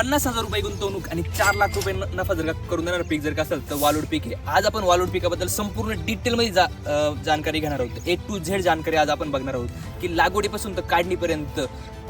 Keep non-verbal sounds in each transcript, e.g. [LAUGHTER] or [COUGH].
पन्नास हजार रुपये गुंतवणूक आणि चार लाख रुपये नफा जर का करून देणार पीक जर का असेल तर वालोड पीक आहे. आज आपण वालोड पिकाबद्दल संपूर्ण डिटेलमध्ये जा जानकारी घेणार आहोत. ए टू झेड जानकारी आज आपण बघणार आहोत की लागवडीपासून तर काढणीपर्यंत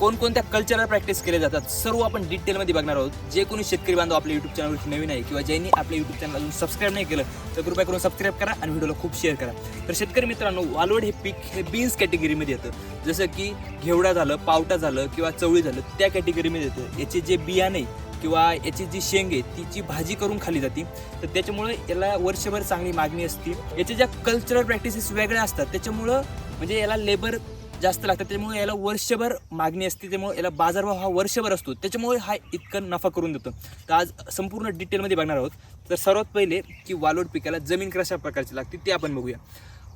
कोणकोणत्या कल्चरल प्रॅक्टिस केले जातात सर्व आपण डिटेलमध्ये बघणार आहोत. जे कोणी शेतकरी बांधव आपल्या युट्यूब चॅनलवरती नवीन आहे किंवा ज्यांनी आपल्या युट्यूब चॅनल अजून सबस्क्राईब नाही केलं तर कृपया करून सबस्क्राईब करा आणि व्हिडिओला खूप शेअर करा. तर शेतकरी मित्रांनो वालोड हे पीक हे बीन्स कॅटेगरीमध्ये येतं. जसं की घेवडा झालं पावटा झालं किंवा चवळी झालं त्या कॅटेगरीमध्ये येतं. याचे जे बियाणे किंवा याची जी शेंग आहे तिची भाजी करून खाली जाते. तर त्याच्यामुळे याला वर्षभर चांगली मागणी असते. याच्या ज्या कल्चरल प्रॅक्टिसेस वेगळ्या असतात त्याच्यामुळं म्हणजे याला लेबर जास्त लागतात त्यामुळे याला वर्षभर मागणी असते त्यामुळे याला बाजारभाव हा वर्षभर असतो. त्याच्यामुळे हा इतकं नफा करून देतो. तर आज संपूर्ण डिटेलमध्ये बघणार आहोत. तर सर्वात पहिले की वालवड पिकाला जमीन कशा प्रकारची लागते ते आपण बघूया.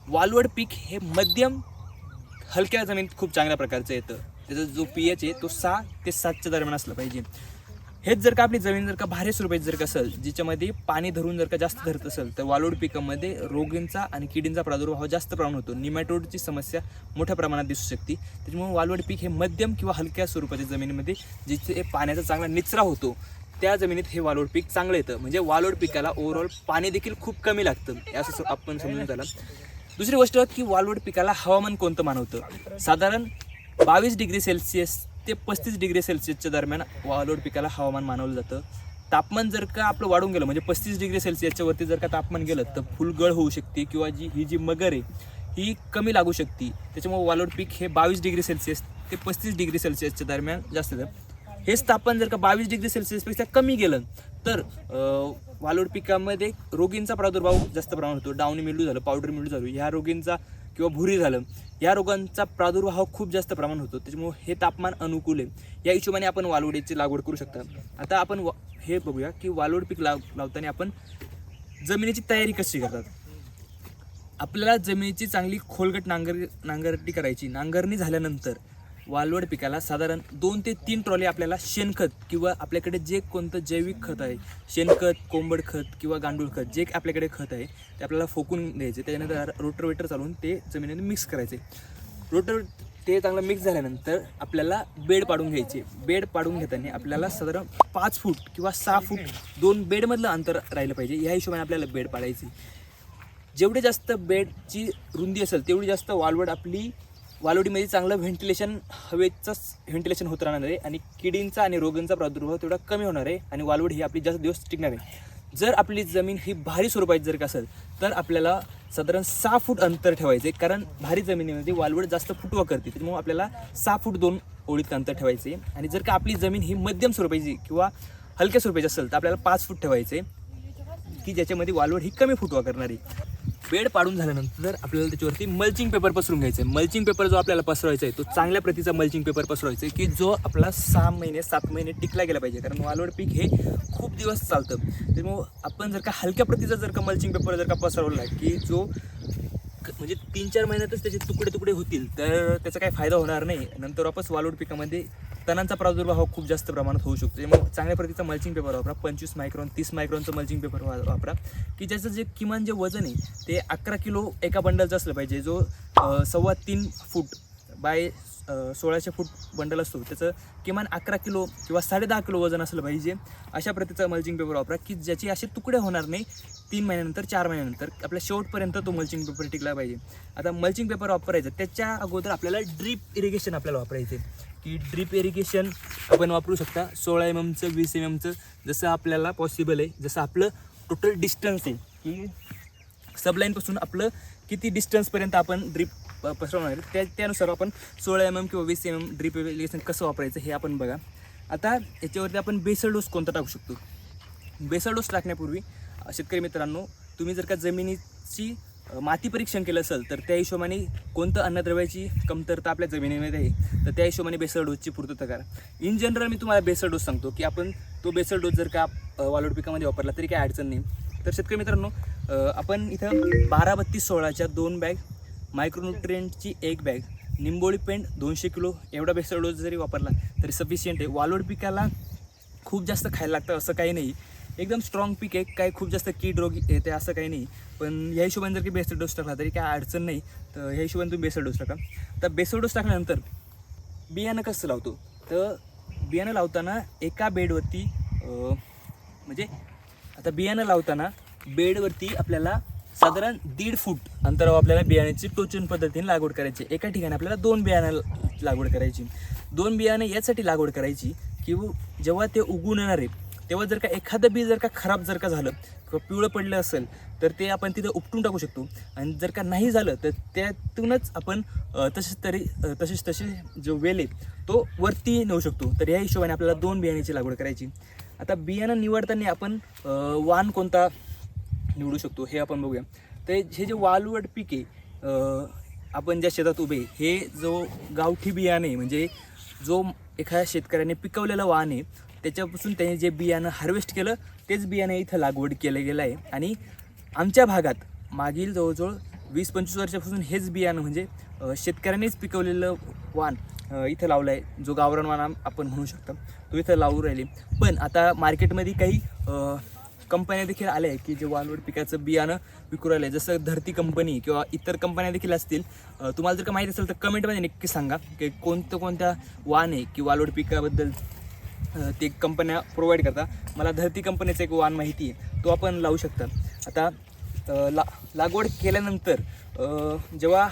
वालवड पीक हे मध्यम हलक्या जमीन खूप चांगल्या प्रकारचं येतं. त्याचा जो पी एच आहे तो सहा ते सातच्या दरम्यान असला पाहिजे. हेच जर का आपली जमीन जर का भारी स्वरूपाची जर का असेल जिच्यामध्ये पाणी धरून जर का जास्त धरत असेल तर वालोड पिकामध्ये रोगींचा आणि किडींचा प्रादुर्भाव जास्त प्रमाण होतो. निमॅटोडची समस्या मोठ्या प्रमाणात दिसू शकते. त्याच्यामुळे वालवड पीक हे मध्यम किंवा हलक्या स्वरूपाच्या जमिनीमध्ये जिथे पाण्याचा चांगला निचरा होतो त्या जमिनीत हे वालोड पीक चांगलं येतं. म्हणजे वालोड पिकाला ओव्हरऑल पाणी देखील खूप कमी लागतं. असं आपण समजून झालं. दुसरी गोष्ट की वालवड पिकाला हवामान कोणतं मानवतं? साधारण बावीस डिग्री सेल्सिअस ते पस्तीस डिग्री सेल्सिअसच्या दरम्यान वालोड पिकाला हवामान मानवलं जातं. तापमान जर का आपलं वाढून गेलं म्हणजे पस्तीस डिग्री सेल्सिअसच्या वरती जर का तापमान गेलं तर फुलगळ होऊ शकते किंवा जी ही जी मगर आहे ही कमी लागू शकते. त्याच्यामुळे वालोड पीक हे बावीस डिग्री सेल्सिअस ते पस्तीस डिग्री सेल्सिअसच्या दरम्यान जास्त हेच तापमान जर का बावीस डिग्री सेल्सिअसपेक्षा कमी गेलं तर वालोड पिकामध्ये रोगींचा प्रादुर्भाव जास्त प्रमाण होतो. डावणी मिल्डू झालं पावडर मिल्डू झालं ह्या रोगींचा किंवा भुरी झालं या रोगांचा प्रादुर्भाव खूप जास्त प्रमाण होतो. त्याच्यामुळे हे तापमान अनुकूल आहे. या हिशोबाने आपण वालवडीची लागवड करू शकता. आता आपण वा- हे बघूया की वालवड पीक लाव लावताना आपण जमिनीची तयारी कशी करतात? आपल्याला जमिनीची चांगली खोलगट नांगर नांगरटी करायची. नांगरणी झाल्यानंतर वालवड पिकाला साधारण दोन ते तीन ट्रॉली आपल्याला शेणखत किंवा आपल्याकडे जे कोणतं जैविक खत आहे शेणखत कोंबड खत किंवा गांडूळ खत जे आपल्याकडे खत आहे ते आपल्याला फोकून द्यायचे त्याच्यानंतर रोटरवेटर चालवून ते जमिनीने मिक्स करायचे. रोटर ते चांगलं मिक्स झाल्यानंतर आपल्याला बेड पाडून घ्यायचे. बेड पाडून घेताना आपल्याला साधारण पाच फूट किंवा सहा फूट दोन बेडमधलं अंतर राहिलं पाहिजे. ह्या हिशोबाने आपल्याला बेड पाडायची. जेवढे जास्त बेडची रुंदी असेल तेवढी जास्त वालवड आपली वालोडीमध्ये चांगलं व्हेंटिलेशन हवेचंच व्हेंटिलेशन होत राहणार आहे आणि किडींचा आणि रोगांचा प्रादुर्भाव तेवढा कमी होणार आहे आणि वालवड ही आपली जास्त दिवस टिकणार आहे. जर आपली जमीन ही भारी स्वरूपाची जर का असेल तर आपल्याला साधारण सहा फूट अंतर ठेवायचे कारण भारी जमिनीमध्ये वालवड जास्त फुटवा करते. त्याच्यामुळे आपल्याला सहा फूट दोन ओळीत अंतर ठेवायचे आणि जर का आपली जमीन ही मध्यम स्वरूपाची किंवा हलक्या स्वरूपाची असेल तर आपल्याला पाच फूट ठेवायचे की ज्याच्यामध्ये वालवड ही कमी फुटवा करणारी. बेड पाडून झाल्यानंतर आपल्याला त्याच्यावरती मल्चिंग पेपर पसरून घ्यायचं आहे मल्चिंग पेपर जो आपल्याला पसरवायचा आहे तो चांगल्या प्रतीचा मल्चिंग पेपर पसरवायचा आहे की जो आपला सहा महिने सात महिने टिकला गेला पाहिजे. कारण वालवड पीक हे खूप दिवस चालतं. त्यामुळं आपण जर का हलक्या प्रतीचा जर का मल्चिंग पेपर जर का पसरवला की जो म्हणजे तीन चार महिन्यातच त्याचे तुकडे तुकडे होतील तर त्याचा काही फायदा होणार नाही. नंतर वापस वालोड पिकामध्ये तणांचा प्रादुर्भाव हा खूप जास्त प्रमाणात होऊ शकतो. त्यामुळे चांगल्या प्रतीचा मल्चिंग पेपर वापरा. पंचवीस मायक्रॉन तीस मायक्रॉनचं मल्चिंग पेपर वापरा. की ज्याचं जे किमान जे वजन आहे ते अकरा किलो एका बंडलचं असलं पाहिजे. जो सव्वा तीन फूट बाय सोळाशे फूट बंडल असतो त्याचं किमान अकरा किलो किंवा साडे दहा किलो वजन असलं पाहिजे. अशा प्रतीचा मल्चिंग पेपर वापरा की ज्याचे असे तुकडे होणार नाही तीन महिन्यानंतर चार महिन्यानंतर. आपल्या शेवटपर्यंत तो मल्चिंग पेपर टिकला पाहिजे. आता मल्चिंग पेपर वापरायचं त्याच्या अगोदर आपल्याला ड्रीप इरिगेशन आपल्याला वापरायचे की ड्रीप इरिगेशन आपण वापरू शकता. सोळा एम एमचं वीस एम एमचं जसं आपल्याला पॉसिबल आहे जसं आपलं टोटल डिस्टन्स आहे की सबलाईनपासून आपलं किती डिस्टन्सपर्यंत आपण ड्रीप पसरवणार आहे. त्या त्यानुसार आपण सोळा एम एम किंवा वीस एम एम ड्रीप इरिगेशन कसं वापरायचं हे आपण बघा. आता याच्यावरती आपण बेसल डोस कोणता टाकू शकतो? बेसल डोस टाकण्यापूर्वी शेतकरी मित्रांनो तुम्ही जर का जमिनीची माती परीक्षण केलं असेल तर त्या हिशोबाने कोणतं अन्नद्रव्याची कमतरता आपल्या जमिनीमध्ये आहे तर त्या हिशोबाने बेसळ डोसची पूर्तता करा. इन जनरल मी तुम्हाला बेसळ डोस सांगतो की आपण तो बेसळ डोस जर का वालोड पिकामध्ये वापरला तरी काही अडचण नाही. तर शेतकरी मित्रांनो आपण इथं बारा बत्तीस सोळाच्या दोन बॅग मायक्रोन्युट्रियंटची एक बॅग निंबोळी पेंट दोनशे किलो एवढा बेसळ डोस जरी वापरला तरी सफिशियंट आहे. वालोड पिकाला खूप जास्त खायला लागतं असं काही नाही. एकदम स्ट्रॉंग पीक आहे. काय खूप जास्त कीड रोग येते असं काही नाही. पण या हिशोबाने जर की बेसड डोस टाकला तरी काय अडचण नाही. तर ह्या हिशोबाने तुम्ही बेसड डोस टाका. तर बेसड डोस टाकल्यानंतर बियाणं कसं लावतो? तर बियाणं लावताना एका बेडवरती म्हणजे आता बियाणं लावताना बेडवरती आपल्याला साधारण दीड फूट अंतरावर आपल्याला बियाण्याची टोचून पद्धतीने लागवड करायची एका ठिकाणी आपल्याला दोन बियाणं लागवड करायची. दोन बियाणं यासाठी लागवड करायची की जेव्हा ते उगून येणार आहे तेव्हा जर का एखादं बी जर का खराब जर का झालं किंवा पिवळं पडलं असेल तर ते आपण तिथं उपटून टाकू शकतो. आणि जर का नाही झालं तर त्यातूनच आपण तसेच तरी तसेच तसे जो वेल आहे तो वरती नेऊ शकतो. तर या हिशोबाने आपल्याला दोन बियाण्याची लागवड करायची. आता बियाणं निवडताना आपण वाण कोणता निवडू शकतो हे आपण बघूया. तर हे जे वालवड पीक आहे आपण ज्या शेतात उभे हे जो गावठी बियाणे म्हणजे जो एखाद्या शेतकऱ्याने पिकवलेलं वाण आहे त्याच्यापासून त्यांनी जे बियाणं हार्वेस्ट केलं तेच बियाणं इथं लागवड केलं गेलं आहे. आणि आमच्या भागात मागील जवळजवळ वीस पंचवीस वर्षापासून हेच बियाणं म्हणजे शेतकऱ्यांनीच पिकवलेलं वाण इथं लावलं आहे. जो गावरान वाण आपण म्हणू शकतो तो इथं लावू राहिले. पण आता मार्केटमध्ये काही कंपन्या देखील आल्या आहे की जे वालवड पिकाचं बियाणं विकू राहिलं आहे जसं धरती कंपनी किंवा इतर कंपन्या देखील असतील. तुम्हाला जर का माहीत असेल तर कमेंटमध्ये नक्की सांगा की कोणतं कोणत्या वाण आहे की वालवड पिकाबद्दल ते कंपन्या प्रोव्हाइड करता मला धरती कंपनीचं एक वाण माहिती आहे. तो आपण लावू शकता आता ला लागवड केल्यानंतर जेव्हा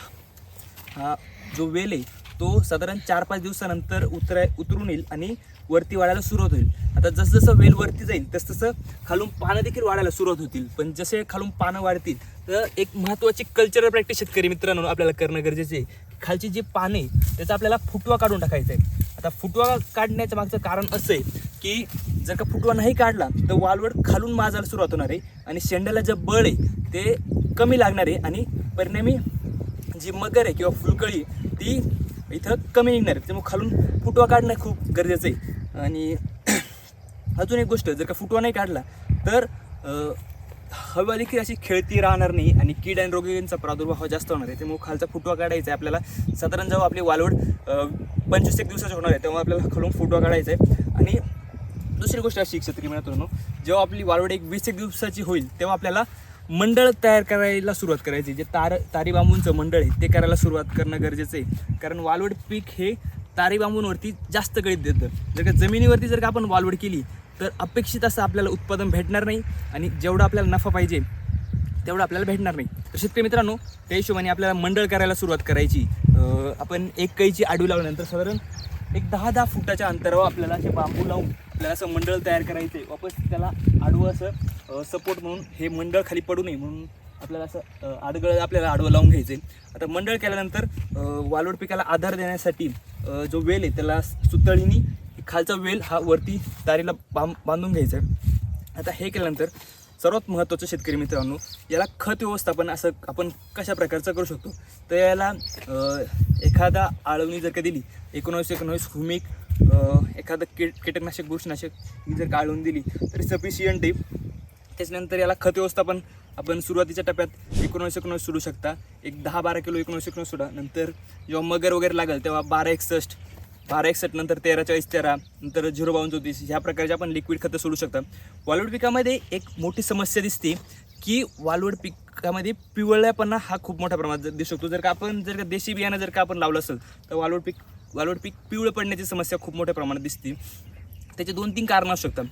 हा जो वेल आहे तो साधारण चार पाच दिवसानंतर उतराय उतरून येईल आणि वरती वाढायला सुरुवात होईल. आता जसं जसं वेल वरती जाईल तसतसं खालून पानं देखील वाढायला सुरुवात होतील. पण जसे खालून पानं वाढतील तर एक महत्त्वाची कल्चरल प्रॅक्टिस शेतकरी मित्रांनो आपल्याला करणं गरजेचं आहे. खालची जी पाने आहे, त्याचा आपल्याला फुटवा काढून टाकायचा आहे. आता फुटवा काढण्याचं मागचं कारण असं आहे की जर का फुटवा नाही काढला तर वालवड खालून माजायला सुरुवात होणार आहे आणि शेंड्याला जे बळ आहे ते कमी लागणार आहे आणि परिणामी जी मगर आहे किंवा फुलकळी ती इथं कमी निघणार आहे. त्यामुळे खालून फुटवा काढणं खूप गरजेचं आहे. आणि [CLEARS THROAT] अजून एक गोष्ट जर का फुटवा नाही काढला तर हवा देखील अशी खेळती राहणार नाही आणि कीड आणि रोगींचा प्रादुर्भाव जास्त होणार आहे. त्यामुळे खालचा फुटवा काढायचा आहे. आपल्याला साधारण जेव्हा आपली वालवड पंचवीस एक दिवसाची होणार आहे तेव्हा आपल्याला खालून फुटवा काढायचा आहे. आणि दुसरी गोष्ट अशी क्षेत्री मित्रांनो जेव्हा आपली वालवड एक वीस एक दिवसाची होईल तेव्हा आपल्याला मंडळ तयार करायला सुरुवात करायची जे तार तारी बांबूंचं मंडळ आहे ते करायला सुरुवात करणं गरजेचं आहे. कारण वालवड पीक हे तारी बांबूंवरती जास्त गळीत देतं. जर का जमिनीवरती जर का आपण वालवड केली तर अपेक्षित असं आपल्याला उत्पादन भेटणार नाही आणि जेवढा आपल्याला नफा पाहिजे तेवढं आपल्याला भेटणार नाही. तर शेतकरी मित्रांनो त्या हिशोबाने आपल्याला मंडळ करायला सुरुवात करायची. आपण एक कैची आडवी लावल्यानंतर साधारण एक दहा दहा फुटाच्या अंतरावर आपल्याला असे बांबू लावून आपल्याला असं मंडळ तयार करायचं आहे. वापस त्याला आडवं असं सपोर्ट म्हणून हे मंडळ खाली पडू नये म्हणून आपल्याला असं आडगळ आपल्याला आडवं लावून घ्यायचं आहे आता मंडळ केल्यानंतर अं, वालोड पिकाला आधार देण्यासाठी जो वेल आहे त्याला सुतळीनी खालचा वेल हा वरती तारीला बां बांधून घ्यायचा. आहे आता हे केल्यानंतर सर्वात महत्त्वाचं शेतकरी मित्रांनो याला खत व्यवस्थापन असं आपण कशा प्रकारचं करू शकतो? तर याला एखादा आळवणी जर का दिली एकोणावीस एकोणावीस हुमिक एखादं कीट कीटकनाशक बुरशीनाशक ही जर का आळवून दिली तरी सफिशियंट आहे. त्याच्यानंतर याला खत व्यवस्थापन आपण सुरुवातीच्या टप्प्यात एकोणवीस एकोणवीस सोडू शकता. एक दहा बारा किलो एकोणवीस एकोणवीस सोडा. नंतर जेव्हा मगर वगैरे लागेल तेव्हा बारा एकसष्ट बारा एकसष्ट नंतर तेरा चाळीस तेरा नंतर झिरो बावन्न चौतीस ह्या प्रकारचे आपण लिक्विड खतं सोडू शकता. वालवड पिकामध्ये एक मोठी समस्या दिसते की वालवड पिकामध्ये पिवळ्यापणा हा खूप मोठ्या प्रमाणात दिसू शकतो जर का आपण जर का देशी बियाणं जर का आपण लावलं असेल तर वालवड पीक वालवड पीक पिवळं पडण्याची समस्या खूप मोठ्या प्रमाणात दिसते. त्याचे दोन तीन कारणं असू शकतात.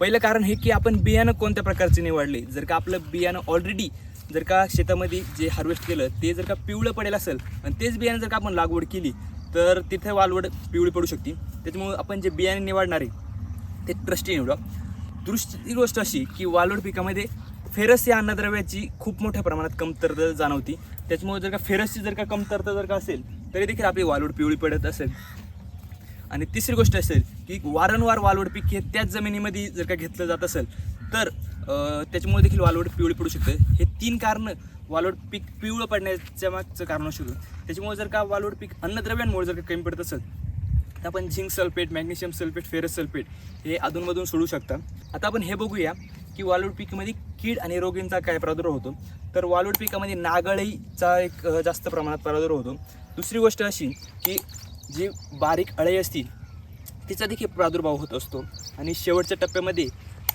पहिलं कारण हे की आपण बियाणं कोणत्या प्रकारचे निवडले? जर का आपलं बियाणं ऑलरेडी जर का शेतामध्ये जे हार्वेस्ट केलं ते जर का पिवळं पडेल असेल आणि तेच बियाणं जर का आपण लागवड केली तर तिथे वालवड पिवळी पडू शकते. त्याच्यामुळे आपण जे बियाणे निवडणार आहे ते ट्रस्टी निवडा दुसरी गोष्ट अशी की वालवड पिकामध्ये फेरस या अन्नद्रव्याची खूप मोठ्या प्रमाणात कमतरता जाणवती. त्याच्यामुळे जर का फेरसची जर का कमतरता जर का असेल तरी देखील आपली वालवड पिवळी पडत असेल. आणि तिसरी गोष्ट असेल की वारंवार वालवड पीक हे त्याच जमिनीमध्ये जर का घेतलं जात असेल तर त्याच्यामुळे देखील वालवड पिवळी पडू शकते. हे तीन कारणं वालवड पीक पिवळं पडण्याच्या मागचं कारण असू शकतं. त्याच्यामुळे जर का वालवड पीक अन्नद्रव्यांमुळे जर का कमी पडत असेल तर आपण zinc sulphate magnesium sulphate ferrous sulphate हे अधूनमधून सोडू शकता. आता आपण हे बघूया की वालवड पिकामध्ये कीड आणि रोगींचा काय प्रादुर्भाव होतो. तर वालवड पिकामध्ये नागळीचा एक जास्त प्रमाणात प्रादुर्भाव होतो. दुसरी गोष्ट अशी की जी बारीक अळी असतील तिचा देखील प्रादुर्भाव होत असतो. आणि शेवटच्या टप्प्यामध्ये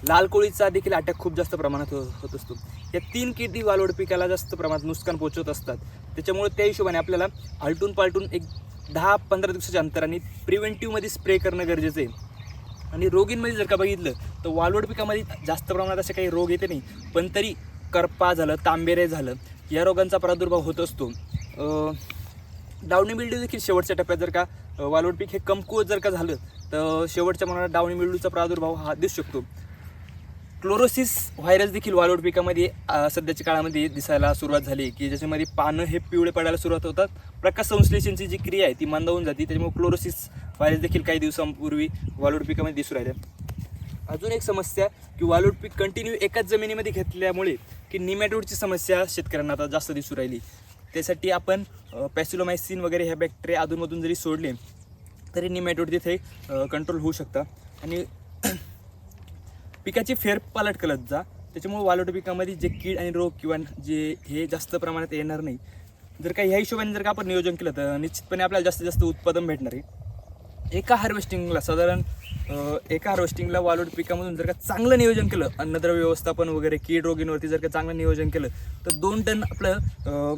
लाल कोळीचा देखील अटॅक खूप जास्त प्रमाणात होत असतो. या तीन किडी वालवड पिकाला जास्त प्रमाणात नुकसान पोहोचवत असतात. त्याच्यामुळे त्या हिशोबाने आपल्याला आलटून पालटून एक दहा पंधरा दिवसाच्या अंतराने प्रिव्हेंटिव्हमध्ये स्प्रे करणं गरजेचं आहे. आणि रोगींमध्ये जर का बघितलं तर वालवड पिकामध्ये जास्त प्रमाणात असे काही रोग येते नाही पण तरी करपा झालं तांबेरे झालं या रोगांचा प्रादुर्भाव होत असतो. डावणी मिल्ड्यू देखील शेवटच्या टप्प्यात जर का वालवड पीक हे कमकुवत जर का झालं तर शेवटच्या मनात डावणी मिल्ड्यूचा प्रादुर्भाव हा दिसू शकतो. क्लोरोसिस व्हायरस देखील वालोड पिकामध्ये सध्याच्या काळामध्ये दिसायला सुरुवात झाली की ज्याच्यामध्ये पानं हे पिवळे पडायला सुरुवात होतात. प्रकाश संश्लेषणची जी क्रिया आहे ती मंदावून जाते त्याच्यामुळे क्लोरोसिस व्हायरस देखील काही दिवसांपूर्वी वालोड पिकामध्ये दिसू राहिल्या अजून एक समस्या की वालोड पीक कंटिन्यू एकाच जमिनीमध्ये घेतल्यामुळे की निमॅटोडची समस्या शेतकऱ्यांना आता जास्त दिसू राहिली. त्यासाठी आपण पॅसिलोमायसिन वगैरे ह्या बॅक्टेरिया अधूनमधून जरी सोडले तरी निमॅटोड तिथे कंट्रोल होऊ शकतं. आणि पिकाची फेरपालट करत जा. त्याच्यामुळे वालोट पिकामध्ये जे कीड आणि रोग किंवा जे हे जास्त प्रमाणात येणार नाही. जर का ह्या हिशोबाने जर का आपण नियोजन केलं तर निश्चितपणे आपल्याला जास्तीत जास्त उत्पादन भेटणार आहे. एका हार्वेस्टिंगला साधारण एका हार्वेस्टिंगला वालोट पिकामधून जर का चांगलं नियोजन केलं अन्नद्रव्य व्यवस्थापन वगैरे कीड रोगींवरती जर का चांगलं नियोजन केलं तर दोन टन आपलं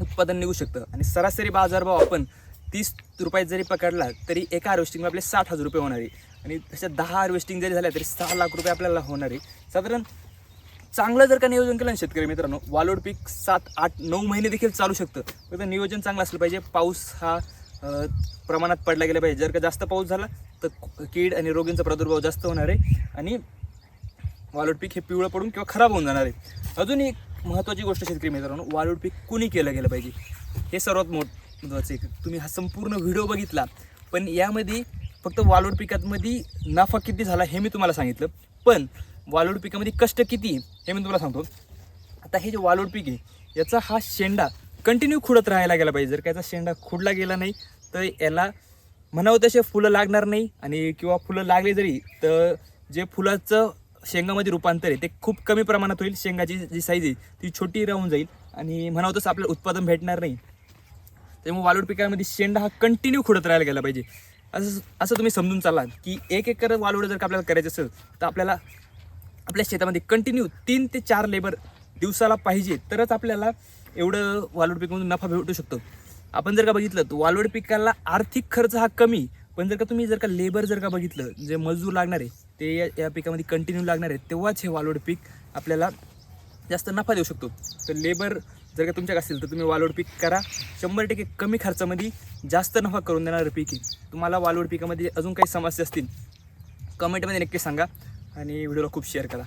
उत्पादन निघू शकतं. आणि सरासरी बाजारभाव आपण तीस रुपयात जरी पकडला तरी एका हार्वेस्टिंगला आपले साठ हजार रुपये होणार आहे. आणि तशा दहा हार्वेस्टिंग जरी झाल्या तरी सहा लाख रुपये आपल्याला होणार आहे. साधारण चांगलं जर का नियोजन केलं ना शेतकरी मित्रांनो वालोड पीक सात आठ नऊ महिने देखील चालू शकतं. फक्त नियोजन चांगलं असलं पाहिजे. पाऊस हा प्रमाणात पडला गेला पाहिजे. जर का जास्त पाऊस झाला तर कीड आणि रोगींचा प्रादुर्भाव जास्त होणार आहे. आणि वालोड पीक हे पिवळं पडून किंवा खराब होऊन जाणार आहे. अजून एक महत्त्वाची गोष्ट शेतकरी मित्रांनो वालोड पीक कुणी केलं गेलं पाहिजे? हे सर्वात मोठं महत्त्वाचं आहे. तुम्ही हा संपूर्ण व्हिडिओ बघितला पण यामध्ये फक्त वालोड पिकामध्ये नफा किती झाला हे मी तुम्हाला सांगितलं. पण वालोड पिकामध्ये कष्ट किती हे मी तुम्हाला सांगतो. आता हे जे वालोड पीक आहे याचा हा शेंडा कंटिन्यू खुडत राहायला गेला पाहिजे. जर का याचा शेंडा खुडला गेला नाही तर याला म्हणावं तसे फुलं लागणार नाही. आणि किंवा फुलं लागले जरी तर जे फुलाचं शेंगामध्ये रूपांतर आहे ते खूप कमी प्रमाणात होईल. शेंगाची जी साईज आहे ती छोटी राहून जाईल. आणि म्हणावं तसं आपल्याला उत्पादन भेटणार नाही. त्यामुळे वालोड पिकामध्ये शेंडा हा कंटिन्यू खुडत राहायला गेला पाहिजे. असं असं तुम्ही समजून चाला की एक एकर वालोड जर का आपल्याला करायचं असेल तर आपल्याला आपल्या शेतामध्ये कंटिन्यू तीन ते चार लेबर दिवसाला पाहिजे तरच आपल्याला एवढं वालवड पिकामधून नफा भेटू शकतो. आपण जर का बघितलं तर वालवड पिकाला आर्थिक खर्च हा कमी पण जर का तुम्ही जर का लेबर जर का बघितलं जे मजूर लागणार आहे ते या या पिकामध्ये कंटिन्यू लागणार आहे तेव्हाच हे वालवड पीक आपल्याला जास्त नफा देऊ शकतो. तर लेबर जर का तुमच्याकडे असेल तर तुम्ही वालवड पीक करा. शंभर टक्के कमी खर्चामध्ये जास्त नफा करून देणारं पीक आहे तुम्हाला वालवड पिकामध्ये अजून काही समस्या असतील कमेंटमध्ये नक्की सांगा आणि व्हिडिओला खूप शेअर करा.